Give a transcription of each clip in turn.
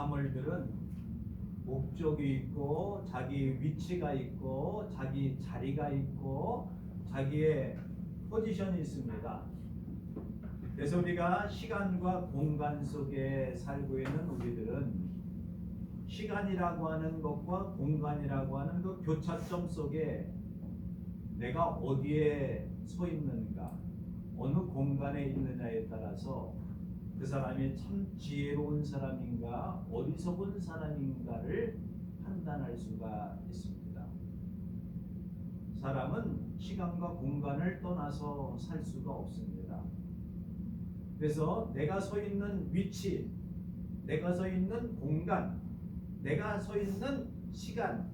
사물들은 목적이 있고 자기 위치가 있고 자기 자리가 있고 자기의 포지션이 있습니다. 그래서 우리가 시간과 공간 속에 살고 있는 우리들은 시간이라고 하는 것과 공간이라고 하는 그 교차점 속에 내가 어디에 서 있는가, 어느 공간에 있느냐에 따라서 그 사람이 참 지혜로운 사람인가, 어리석은 사람인가를 판단할 수가 있습니다. 사람은 시간과 공간을 떠나서 살 수가 없습니다. 그래서 내가 서 있는 위치, 내가 서 있는 공간, 내가 서 있는 시간,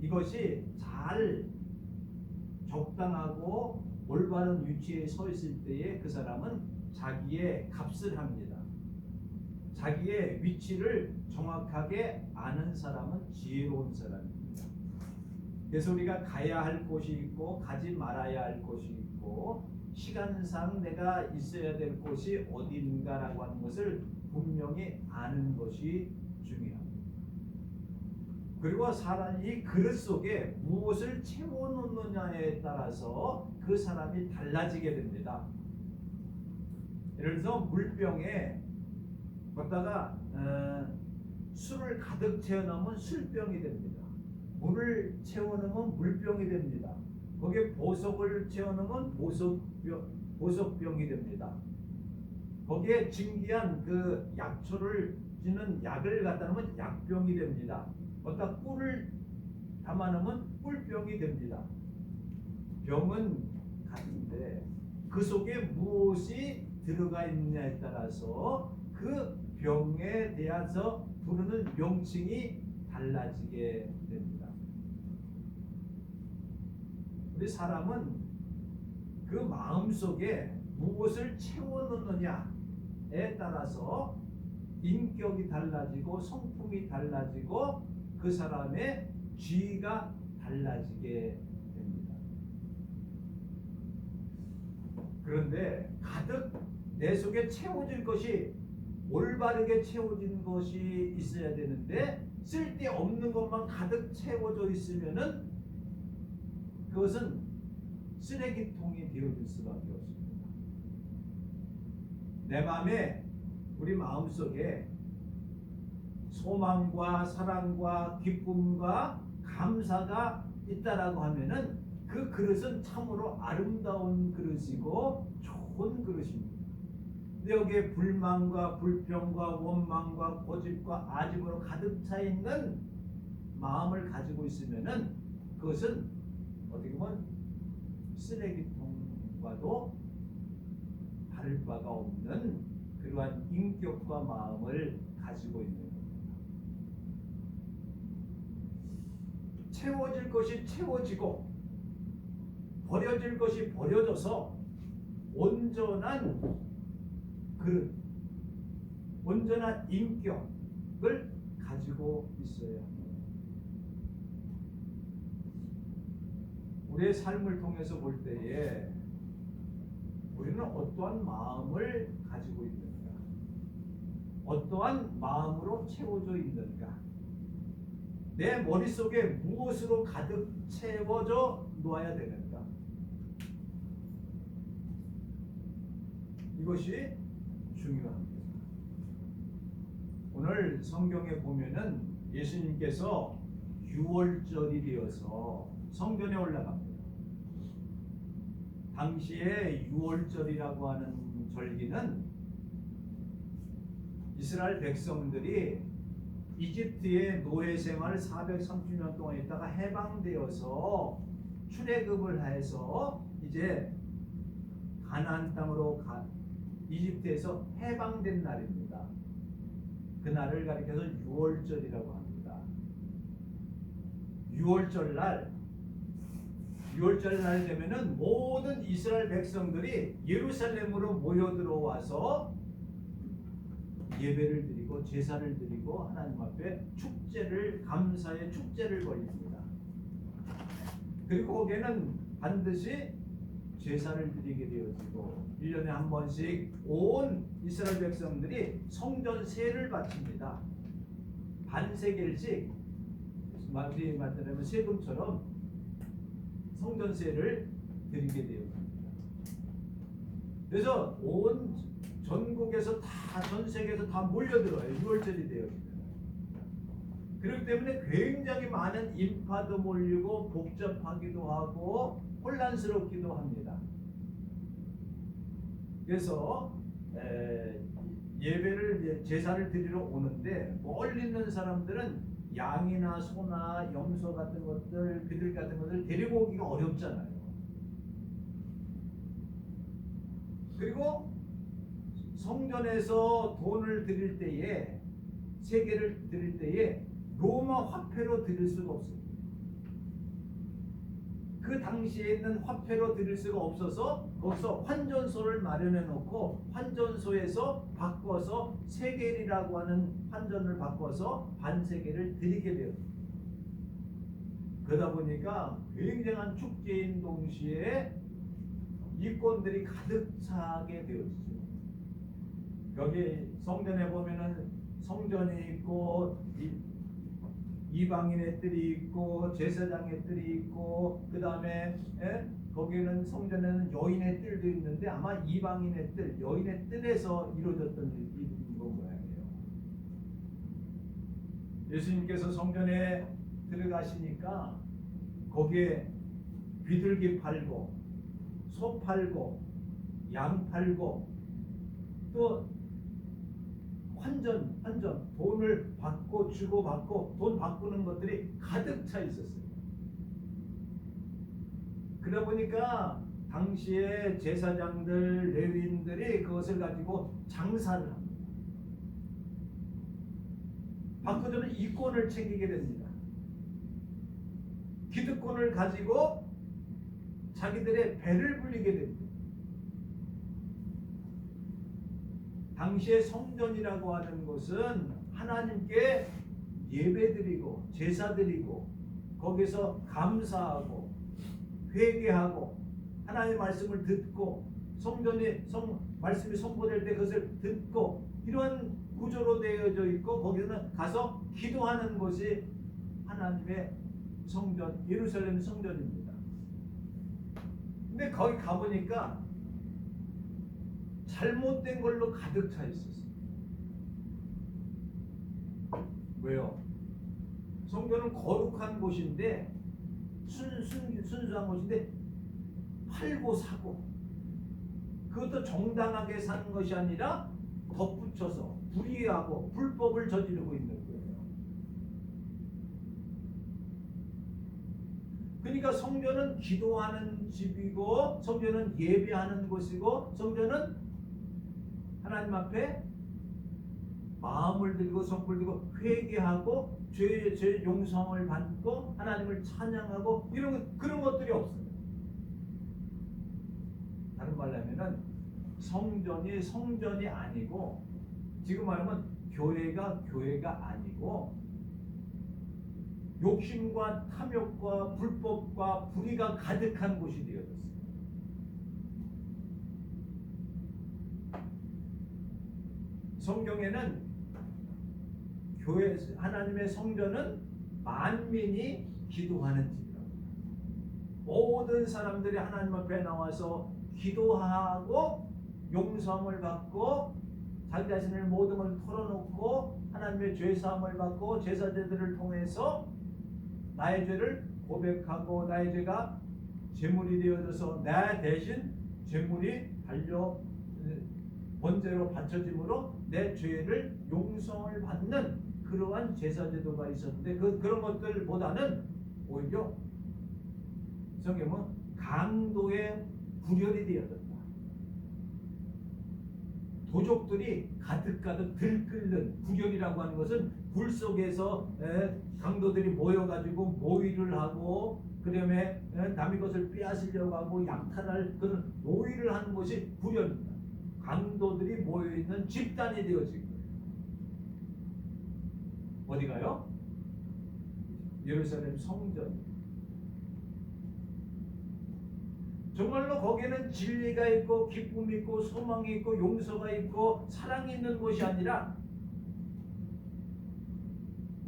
이것이 잘 적당하고 올바른 위치에 서 있을 때에 그 사람은 자기의 값을 합니다. 자기의 위치를 정확하게 아는 사람은 지혜로운 사람입니다. 그래서 우리가 가야 할 곳이 있고 가지 말아야 할 곳이 있고 시간상 내가 있어야 될 곳이 어딘가라고 하는 것을 분명히 아는 것이 중요합니다. 그리고 사람 이 그릇 속에 무엇을 채워놓느냐에 따라서 그 사람이 달라지게 됩니다. 예를 들어서 물병에 걷다가 어, 술을 가득 채워넣으면 술병이 됩니다. 물을 채워넣으면 물병이 됩니다. 거기에 보석을 채워넣으면 보석병, 보석병이 됩니다. 거기에 진기한 그 약초를 지는 약을 갖다 놓으면 약병이 됩니다. 어디다 꿀을 담아 놓으면 꿀병이 됩니다. 병은 같은데 그 속에 무엇이 들어가 있느냐에 따라서 그 병에 대해서 부르는 명칭이 달라지게 됩니다. 우리 사람은 그 마음 속에 무엇을 채워넣느냐에 따라서 인격이 달라지고 성품이 달라지고 그 사람의 지위가 달라지게 됩니다. 그런데 가득 내 속에 채워질 것이 올바르게 채워진 것이 있어야 되는데 쓸데없는 것만 가득 채워져 있으면은 그것은 쓰레기통이 되어질 수밖에 없습니다. 내 마음에 우리 마음 속에 소망과 사랑과 기쁨과 감사가 있다라고 하면은 그 그릇은 참으로 아름다운 그릇이고 좋은 그릇입니다. 근데 여기에 불만과 불평과 원망과 고집과 아집으로 가득 차 있는 마음을 가지고 있으면은 그것은 어떻게 보면 쓰레기통과도 다를 바가 없는 그러한 인격과 마음을 가지고 있는 겁니다. 채워질 것이 채워지고 버려질 것이 버려져서 온전한 그릇, 온전한 인격을 가지고 있어야 합니다. 우리의 삶을 통해서 볼 때에 우리는 어떠한 마음을 가지고 있는가? 어떠한 마음으로 채워져 있는가? 내 머릿속에 무엇으로 가득 채워져 놓아야 되는가? 이것이 중요합니다. 오늘 성경에 보면은 예수님께서 6월절이 되어서 성전에 올라갑니다. 당시에 6월절이라고 하는 절기는 이스라엘 백성들이 이집트의 노예 생활을 430년 동안 있다가 해방되어서 출애굽을 해서 이제 가나안 땅으로 가, 이집트에서 해방된 날입니다. 그 날을 가리켜서 6월절이라고 합니다. 6월절 날 6월절 날 되면은 모든 이스라엘 백성들이 예루살렘으로 모여 들어와서 예배를 드리고 제사를 드리고 하나님 앞에 축제를 감사의 축제를 벌입니다. 그리고 거기에는 반드시 제사를 드리게 되어지고 1년에 한 번씩 온 이스라엘 백성들이 성전 세를 바칩니다. 반세겔씩 마치 말하자면 세금처럼 성전 세를 드리게 되어 있습니다. 그래서 온 전국에서 다 전 세계에서 다 몰려들어요. 6월절이 되어 있습니다. 그렇기 때문에 굉장히 많은 인파도 몰리고 복잡하기도 하고 혼란스럽기도 합니다. 그래서 에, 예배를 제사를 드리러 오는데 멀리 있는 사람들은 양이나 소나 염소 같은 것들, 비둘기 같은 것들 데리고 오기가 어렵잖아요. 그리고 성전에서 돈을 드릴 때에 세계를 드릴 때에 로마 화폐로 드릴 수가 없습니다. 그 당시에 있는 화폐로 드릴 수가 없어서 거기서 환전소를 마련해 놓고 환전소에서 바꿔서 세겔이라고 하는 환전을 바꿔서 반세겔을 드리게 되었습니다. 그러다 보니까 굉장한 축제인 동시에 이권들이 가득 차게 되었죠. 여기 성전에 보면은 성전이 있고 이, 이방인의 뜰이 있고 제사장의 뜰이 있고 그 다음에 거기는 성전에는 여인의 뜰도 있는데 아마 이방인의 뜰, 여인의 뜰에서 이루어졌던 일인 거 모양이에요. 예수님께서 성전에 들어가시니까 거기에 비둘기 팔고 소 팔고 양 팔고 또 환전, 환전, 돈을 받고 주고 받고 돈 바꾸는 것들이 가득 차 있었어요. 그러다 보니까 당시에 제사장들, 레위인들이 그것을 가지고 장사를 합니다. 바꾸자면 이권을 챙기게 됩니다. 기득권을 가지고 자기들의 배를 불리게 됩니다. 당시의 성전이라고 하는 것은 하나님께 예배드리고 제사드리고 거기서 감사하고 회개하고 하나님의 말씀을 듣고 성전이 성 말씀이 선포될 때 그것을 듣고 이런 구조로 되어져 있고 거기는 가서 기도하는 것이 하나님의 성전 예루살렘 성전입니다. 근데 거기 가보니까 잘못된 걸로 가득 차 있었어요. 왜요? 성전은 거룩한 곳인데 순, 순, 순수한 곳인데 팔고 사고 그것도 정당하게 사는 것이 아니라 덧붙여서 불의하고 불법을 저지르고 있는 거예요. 그러니까 성전은 기도하는 집이고 성전은 예배하는 곳이고 성전은 하나님 앞에 마음을 들고 손을 들고 회개하고 죄, 죄 용서를 받고 하나님을 찬양하고 이런 그런 것들이 없어요. 다른 말로 하면은 성전이 성전이 아니고 지금 말하면 교회가 교회가 아니고 욕심과 탐욕과 불법과 불의가 가득한 곳이 되어졌어요. 성경에는 교회 하나님의 성전은 만민이 기도하는 집이라고. 모든 사람들이 하나님 앞에 나와서 기도하고 용서함을 받고 자기 자신을 모든 걸 털어놓고 하나님의 죄 사함을 받고 제사제들을 통해서 나의 죄를 고백하고 나의 죄가 제물이 되어져서 내 대신 제물이 달려 번제로 바쳐짐으로 내 죄를 용서를 받는 그러한 제사제도가 있었는데 그 그런 것들보다는 오히려 성경은 강도의 불혈이 되어졌다. 도적들이 가득가득 들끓는 불혈이라고 하는 것은 불 속에서 강도들이 모여가지고 모의를 하고 그다음에 남의 것을 빼앗으려고 하고 약탈할 그런 모의를 하는 것이 불혈입니다. 강도들이 모여 있는 집단이 되어진 거예요. 어디가요? 예루살렘 성전. 정말로 거기에는 진리가 있고 기쁨이 있고 소망이 있고 용서가 있고 사랑이 있는 곳이 아니라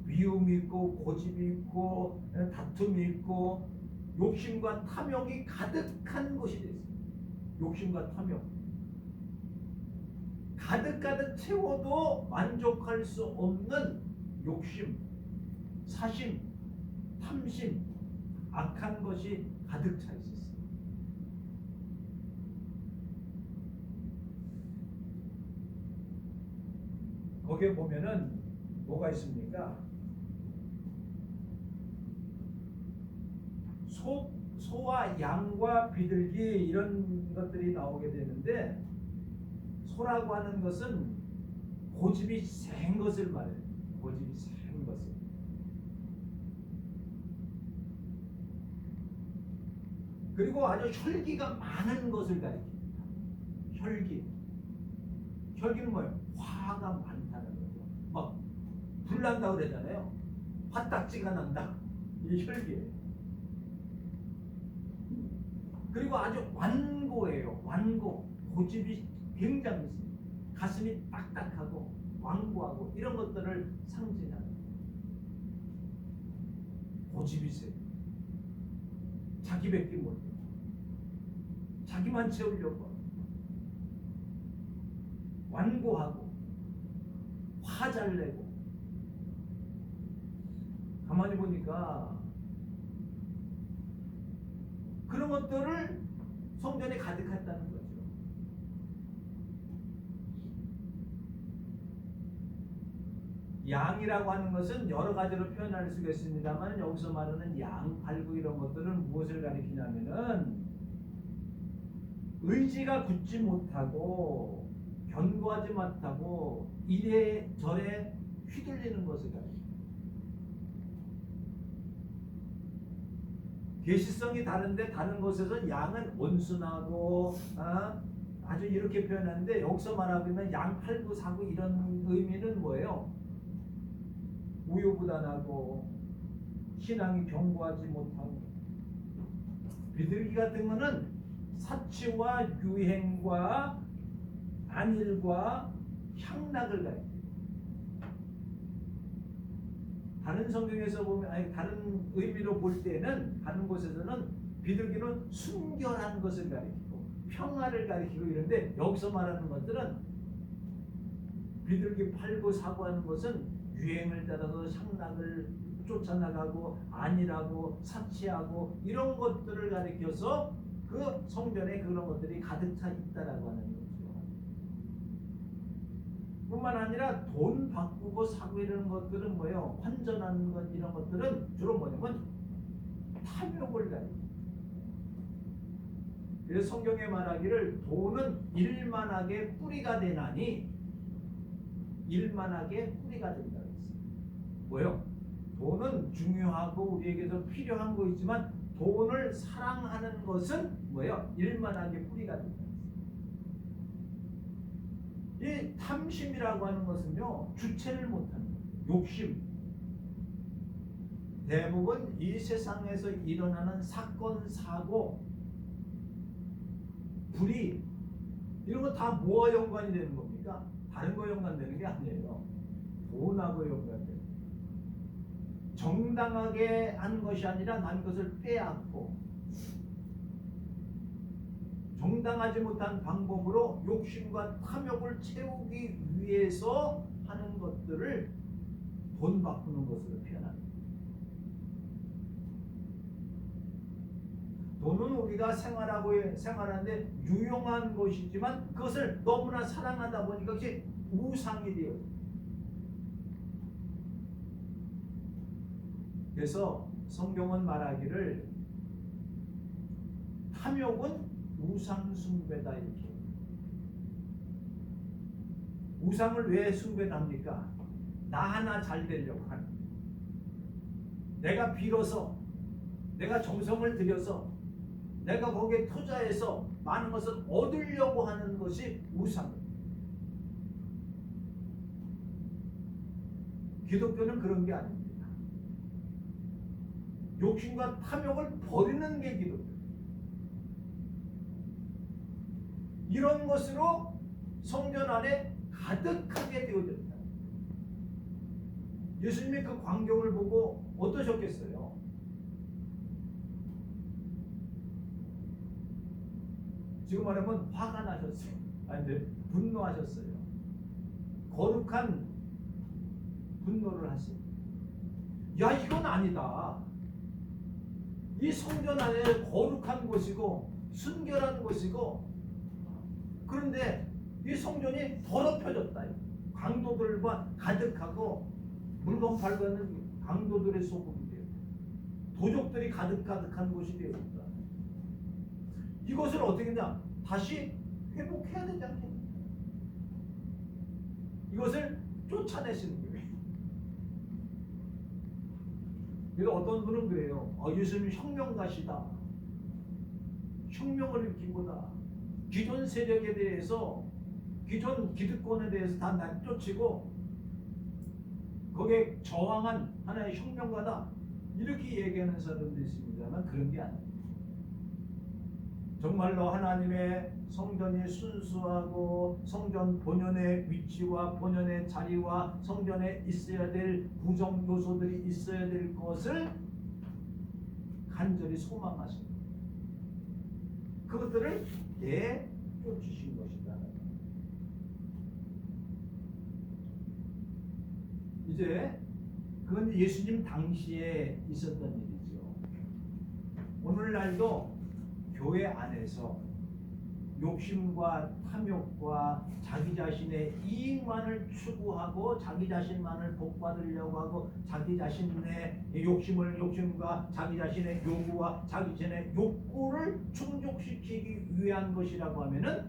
미움이 있고 고집이 있고 다툼이 있고 욕심과 탐욕이 가득한 것이 됐어요. 욕심과 탐욕. 가득가득 채워도 만족할 수 없는 욕심, 사심, 탐심, 악한 것이 가득 차 있었어요. 거기에 보면은 뭐가 있습니까? 소, 소와 양과 비둘기 이런 것들이 나오게 되는데 소라고 하는 것은 고집이 센 것을 말해요. 고집이 센 것을. 그리고 아주 혈기가 많은 것을 가리킵니다. 혈기. 혈기는 뭐예요? 화가 많다는 거죠. 막 불난다 그러잖아요. 화딱지가 난다. 이 혈기예요. 그리고 아주 완고해요. 완고. 고집이 굉장히. 가슴이 딱딱하고 완고하고 이런 것들을 상징하는 고집이 세요. 자기밖에 못해. 자기만 채우려고 하고. 완고하고 화잘 내고 가만히 보니까 그런 것들을 성전에 가득했다는 거죠. 양이라고 하는 것은 여러 가지로 표현할 수가 있습니다만 여기서 말하는 양, 팔구 이런 것들은 무엇을 가리키냐면은 의지가 굳지 못하고 견고하지 못하고 이래 저래 휘둘리는 것을 가리킵니다. 계시성이 다른데 다른 곳에서 양은 온순하고 아, 아주 이렇게 표현하는데 여기서 말하고 있는 양 팔구 사구 이런 의미는 뭐예요? 우유부단하고 신앙이 견고하지 못하고 비둘기 같은 거는 사치와 유행과 안일과 향락을 가리킵니다. 다른 성경에서 보면 아니 다른 의미로 볼 때는 다른 곳에서는 비둘기는 순결한 것을 가리키고 평화를 가리키고 이런데 여기서 말하는 것들은 비둘기 팔고 사고 하는 것은 유행을 따라서 향락을 쫓아나가고 안일하고 사치하고 이런 것들을 가리켜서 그 성전에 그런 것들이 가득 차 있다라고 하는 거죠. 뿐만 아니라 돈 바꾸고 사고 이런 것들은 뭐예요? 환전하는 것 이런 것들은 주로 뭐냐면 탐욕을 가리켜. 그래서 성경에 말하기를 돈은 일만하게 뿌리가 되나니 일만하게 뿌리가 된다 뭐요? 돈은 중요하고 우리에게도 필요한 거 있지만 돈을 사랑하는 것은 뭐예요? 일만하게 뿌리가 된다. 이 탐심이라고 하는 것은요 주체를 못하는. 욕심. 대부분 이 세상에서 일어나는 사건 사고 불이 이런 거 다 뭐와 연관이 되는 겁니까? 다른 거 연관되는 게 아니에요. 돈하고 연관돼요. 정당하게 한 것이 아니라 남 것을 빼앗고 정당하지 못한 방법으로 욕심과 탐욕을 채우기 위해서 하는 것들을 돈 바꾸는 것으로 표현합니다. 돈은 우리가 생활하고 생활하는데 유용한 것이지만 그것을 너무나 사랑하다 보니까 그것이 우상이 되어 그래서 성경은 말하기를 탐욕은 우상 숭배다 이렇게. 우상을 왜 숭배합니까? 나 하나 잘 되려고 하는. 내가 빌어서, 내가 정성을 들여서, 내가 거기에 투자해서 많은 것을 얻으려고 하는 것이 우상입니다. 기독교는 그런 게 아닙니다. 욕심과 탐욕을 버리는 게 기독교. 이런 것으로 성전 안에 가득하게 되어졌다. 예수님의 그 광경을 보고 어떠셨겠어요? 지금 말하면 화가 나셨어요. 아니, 분노하셨어요. 거룩한 분노를 하세요. 야, 이건 아니다. 이 성전 안에 거룩한 곳이고 순결한 곳이고 그런데 이 성전이 더럽혀졌다. 강도들과 가득하고 물건 팔고는 강도들의 소금이 되었다. 도적들이 가득가득한 곳이 되었다. 이것을 어떻게 했냐? 다시 회복해야 되지 않겠냐? 이것을 쫓아내시는 거예요. 그래서 어떤 분은 그래요. 어, 예수님 혁명가시다. 혁명을 일으키고다. 기존 세력에 대해서 기존 기득권에 대해서 다 내쫓이고 거기에 저항한 하나의 혁명가다. 이렇게 얘기하는 사람도 있습니다만 그런 게 아니에요. 정말로 하나님의 성전이 순수하고 성전 본연의 위치와 본연의 자리와 성전에 있어야 될 구성 요소들이 있어야 될 것을 간절히 소망하십니다. 그것들을 내쫓으신 것이다. 이제 그건 예수님 당시에 있었던 일이죠. 오늘날도 교회 안에서 욕심과 탐욕과 자기 자신의 이익만을 추구하고 자기 자신만을 복받으려고 하고 자기 자신의 욕심을 욕심과 자기 자신의 요구와 자기 자신의 욕구를 충족시키기 위한 것이라고 하면은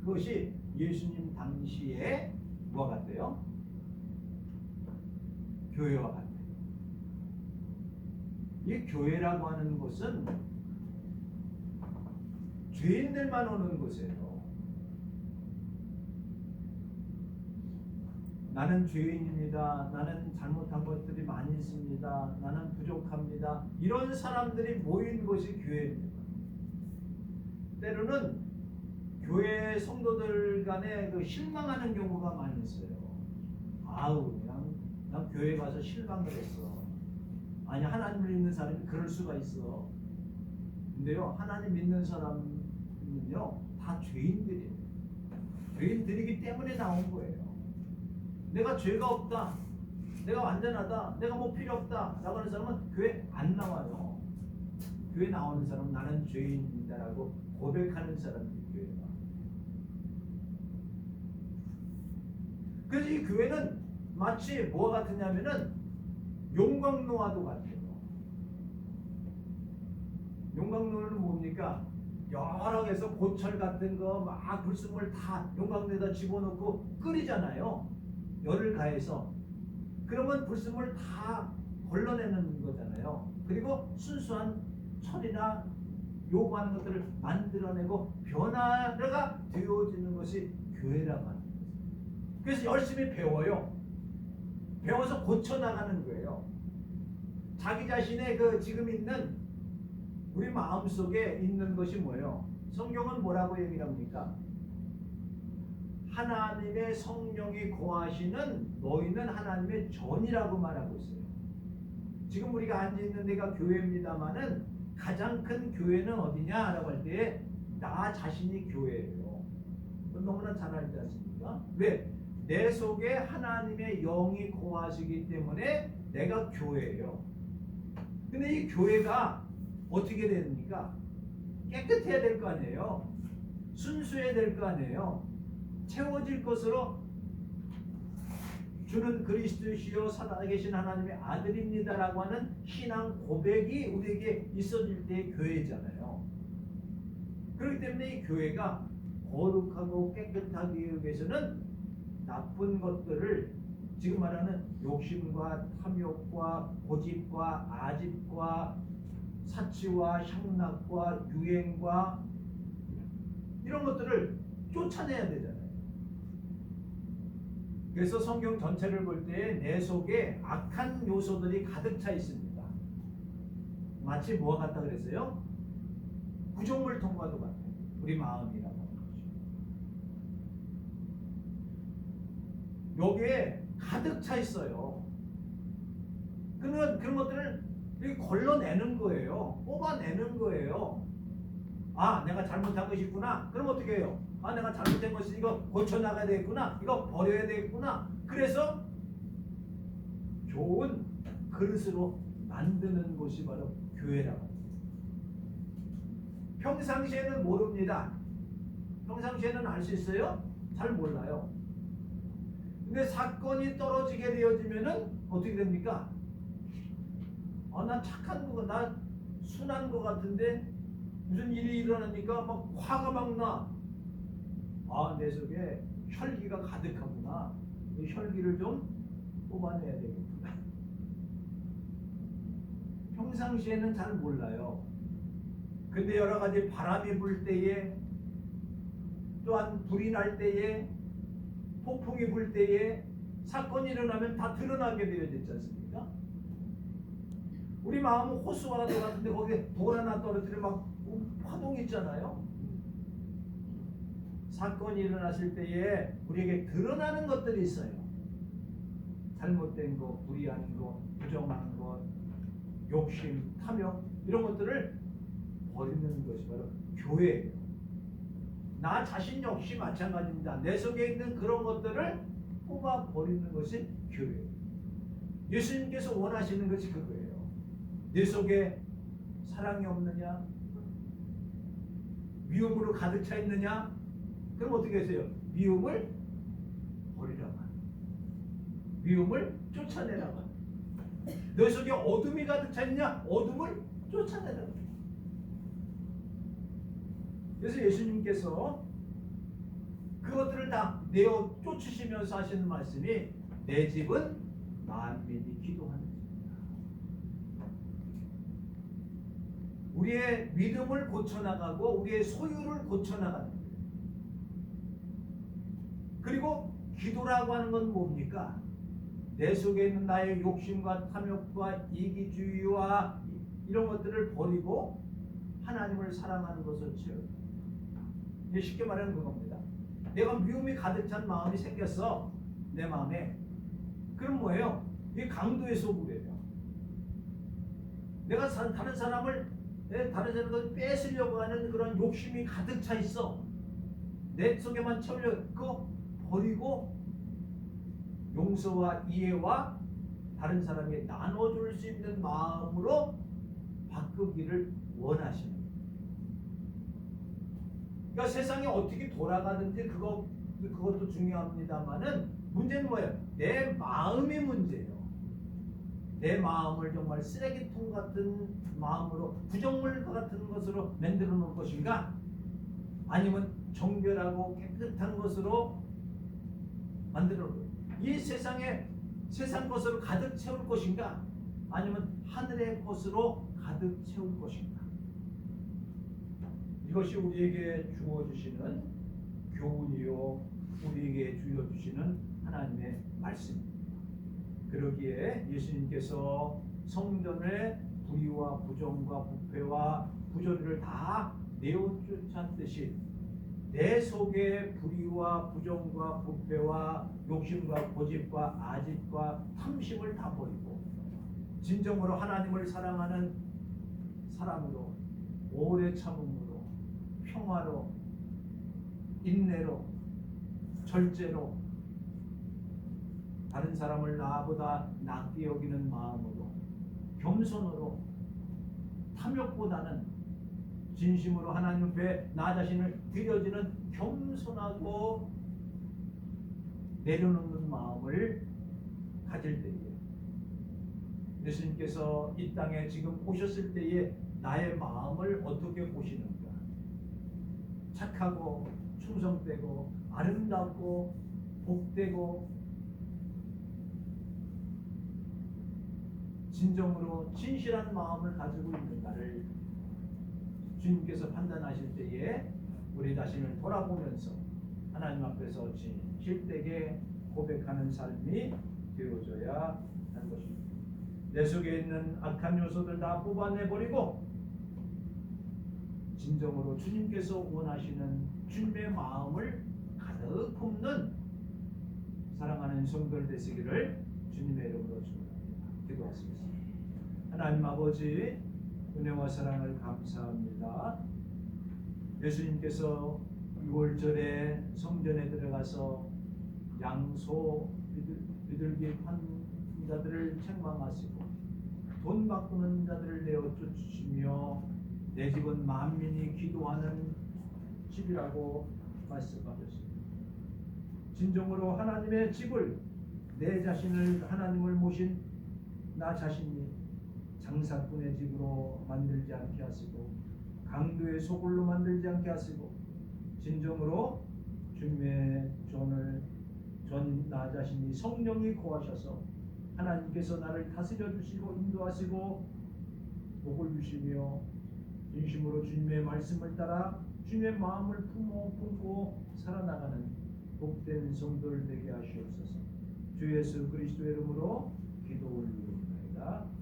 그것이 예수님 당시에 뭐가 같대요? 교회와 같아요. 이 교회라고 하는 것은 죄인들만 오는 곳이에요. 나는 죄인입니다. 나는 잘못한 것들이 많이 있습니다. 나는 부족합니다. 이런 사람들이 모인 것이 교회입니다. 때로는 교회 성도들 간에 그 실망하는 경우가 많이 있어요. 아우, 그냥 난 교회 가서 실망을 했어. 아니 하나님을 믿는 사람이 그럴 수가 있어. 근데요 하나님 믿는 사람 은요 다 죄인들이에요. 죄인들이기 때문에 나온 거예요. 내가 죄가 없다. 내가 완전하다. 내가 뭐 필요 없다. 라고 하는 사람은 교회 안 나와요. 교회 나오는 사람은 나는 죄인이다라고 고백하는 사람들이 교회 나. 그래서 이 교회는 마치 뭐가 같으냐면은 용광로와도 같아요. 용광로는 뭡니까? 여러 개서 고철 같은 거 막 불순물 다 용광로에다 집어넣고 끓이잖아요. 열을 가해서 그러면 불순물 다 걸러내는 거잖아요. 그리고 순수한 철이나 요구하는 것들을 만들어내고 변화가 되어지는 것이 교회라고 하는 거예요. 그래서 열심히 배워요. 배워서 고쳐 나가는 거예요. 자기 자신의 그 지금 있는 우리 마음 속에 있는 것이 뭐예요? 성경은 뭐라고 얘기를 합니까? 하나님의 성령이 거하시는 너희는 하나님의 전이라고 말하고 있어요. 지금 우리가 앉아 있는 데가 교회입니다만은 가장 큰 교회는 어디냐라고 할 때 나 자신이 교회예요. 너무나 잘 알지 않습니까? 왜? 내 속에 하나님의 영이 거하시기 때문에 내가 교회예요. 근데 이 교회가 어떻게 됩니까? 깨끗해야 될 거 아니에요. 순수해야 될 거 아니에요. 채워질 것으로 주는 그리스도시요 살아계신 하나님의 아들입니다라고 하는 신앙 고백이 우리에게 있어질 때 교회잖아요. 그렇기 때문에 이 교회가 거룩하고 깨끗하기 위해서는 나쁜 것들을 지금 말하는 욕심과 탐욕과 고집과 아집과 사치와 향락과 유행과 이런 것들을 쫓아내야 되잖아요. 그래서 성경 전체를 볼 때 내 속에 악한 요소들이 가득 차 있습니다. 마치 뭐와 같다 그랬어요? 구조물통과도 같아요. 우리 마음이라고 하는 것이. 여기에 가득 차 있어요. 그런 그런 것들을 걸러내는 거예요. 뽑아내는 거예요. 아, 내가 잘못한 것이 있구나. 그럼 어떻게 해요? 아, 내가 잘못한 것이 이거 고쳐 나가야 되겠구나. 이거 버려야 되겠구나. 그래서 좋은 그릇으로 만드는 곳이 바로 교회라고. 평상시에는 모릅니다. 평상시에는 알 수 있어요? 잘 몰라요. 근데 사건이 떨어지게 되어지면은 어떻게 됩니까? 아, 나 착한 거, 나 순한 거 같은데 무슨 일이 일어나니까 막 화가 막 나. 아, 내 속에 혈기가 가득하구나. 이 혈기를 좀 뽑아내야 되겠구나. 평상시에는 잘 몰라요. 근데 여러 가지 바람이 불 때에 또한 불이 날 때에 폭풍이 불 때에 사건이 일어나면 다 드러나게 되어졌지 않습니까? 우리 마음은 호수와 같은데 거기에 돌 하나 떨어뜨리면 막 파동이 있잖아요. 사건이 일어났을 때에 우리에게 드러나는 것들이 있어요. 잘못된 거, 불의한 거, 부정한 것, 욕심, 탐욕 이런 것들을 버리는 것이 바로 교회예요. 나 자신 역시 마찬가지입니다. 내 속에 있는 그런 것들을 뽑아 버리는 것이 교회예요. 예수님께서 원하시는 것이 그거예요. 내 속에 사랑이 없느냐? 미움으로 가득 차 있느냐? 그럼 어떻게 하세요? 미움을 버리라고 미움을 쫓아내라고 너 속에 어둠이 가득 차 있냐? 어둠을 쫓아내라고 그래서 예수님께서 그것들을 다 내어 쫓으시면서 하시는 말씀이 내 집은 만민이 기도하는 집이다. 우리의 믿음을 고쳐나가고 우리의 소유를 고쳐나가는. 그리고 기도라고 하는 건 뭡니까? 내 속에 있는 나의 욕심과 탐욕과 이기주의와 이런 것들을 버리고 하나님을 사랑하는 것을 채우. 이게 쉽게 말하는 그겁니다. 내가 미움이 가득 찬 마음이 생겼어. 내 마음에. 그럼 뭐예요? 이게 강도의 소굴이에요. 내가 사- 다른 사람을 내 다른 사람을 뺏으려고 하는 그런 욕심이 가득 차 있어. 내 속에만 채우려 그거 버리고 용서와 이해와 다른 사람에게 나눠줄 수 있는 마음으로 바꾸기를 원하시는. 그러니까 세상이 어떻게 돌아가든지 그거 그것도 중요합니다만은 문제는 뭐예요? 내 마음이 문제예요. 내 마음을 정말 쓰레기통 같은 마음으로 부정물 같은 것으로 만들어 놓을 것인가? 아니면 정결하고 깨끗한 것으로 만들어 놓을 이 세상에 세상 것으로 가득 채울 것인가? 아니면 하늘의 것으로 가득 채울 것인가? 이것이 우리에게 주어주시는 교훈이요 우리에게 주어주시는 하나님의 말씀입니다. 그러기에 예수님께서 성전의 불의와 부정과 부패와 부조리를 다 내어쫓았듯이 내 속에 불의와 부정과 부패와 욕심과 고집과 아집과 탐심을 다 버리고 진정으로 하나님을 사랑하는 사람으로 오래 참음으로 평화로 인내로 절제로 다른 사람을 나보다 낫게 여기는 마음으로 겸손으로 탐욕보다는 진심으로 하나님 앞에 나 자신을 드려지는 겸손하고 내려놓는 마음을 가질 때에 예수님께서 이 땅에 지금 오셨을 때에 나의 마음을 어떻게 보시는가? 착하고 충성되고 아름답고 복되고 진정으로 진실한 마음을 가지고 있는가를 주님께서 판단하실 때에 우리 자신을 돌아보면서 하나님 앞에서 진실되게 고백하는 삶이 되어져야 하는 것입니다. 내 속에 있는 악한 요소들 다 뽑아내버리고 진정으로 주님께서 원하시는 주님의 마음을 가득 품는 사랑하는 성도들 되시기를 주님의 이름으로 축원합니다. 기도하겠습니다. 하나님 아버지 은혜와 사랑을 감사합니다. 예수님께서 6월절에 성전에 들어가서 양소 비둘- 비둘기 판 자들을 책망하시고 돈 바꾸는 자들을 내어 쫓으시며 내 집은 만민이 기도하는 집이라고 말씀하셨습니다. 진정으로 하나님의 집을 내 자신을 하나님을 모신 나 자신이 장사꾼의 집으로 만들지 않게 하시고 강도의 소굴로 만들지 않게 하시고 진정으로 주님의 전을 전 나 자신이 성령이 거하셔서 하나님께서 나를 다스려 주시고 인도하시고 복을 주시며 진심으로 주님의 말씀을 따라 주님의 마음을 품어 품고 살아나가는 복된 성도를 되게 하시옵소서. 주 예수 그리스도의 이름으로 있습니다.